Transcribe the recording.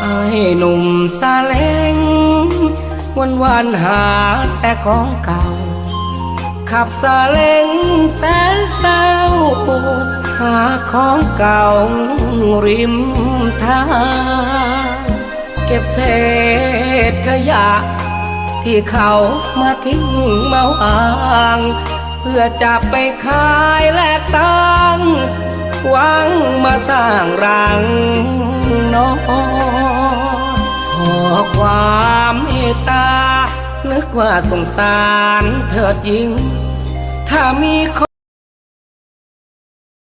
ไอหนุ่มซาเล้งวันวันหาแต่ของเก่า ขับซาเล้งแสนเศร้าหาของเก่าริมทางเก็บเศษขยะ ที่เขามาทิ้งเมาอ่างเพื่อจะไปขายแลกตังหวังมาสร้างรัง ตา นึกว่าสงสารเถิดยิง ถ้ามีค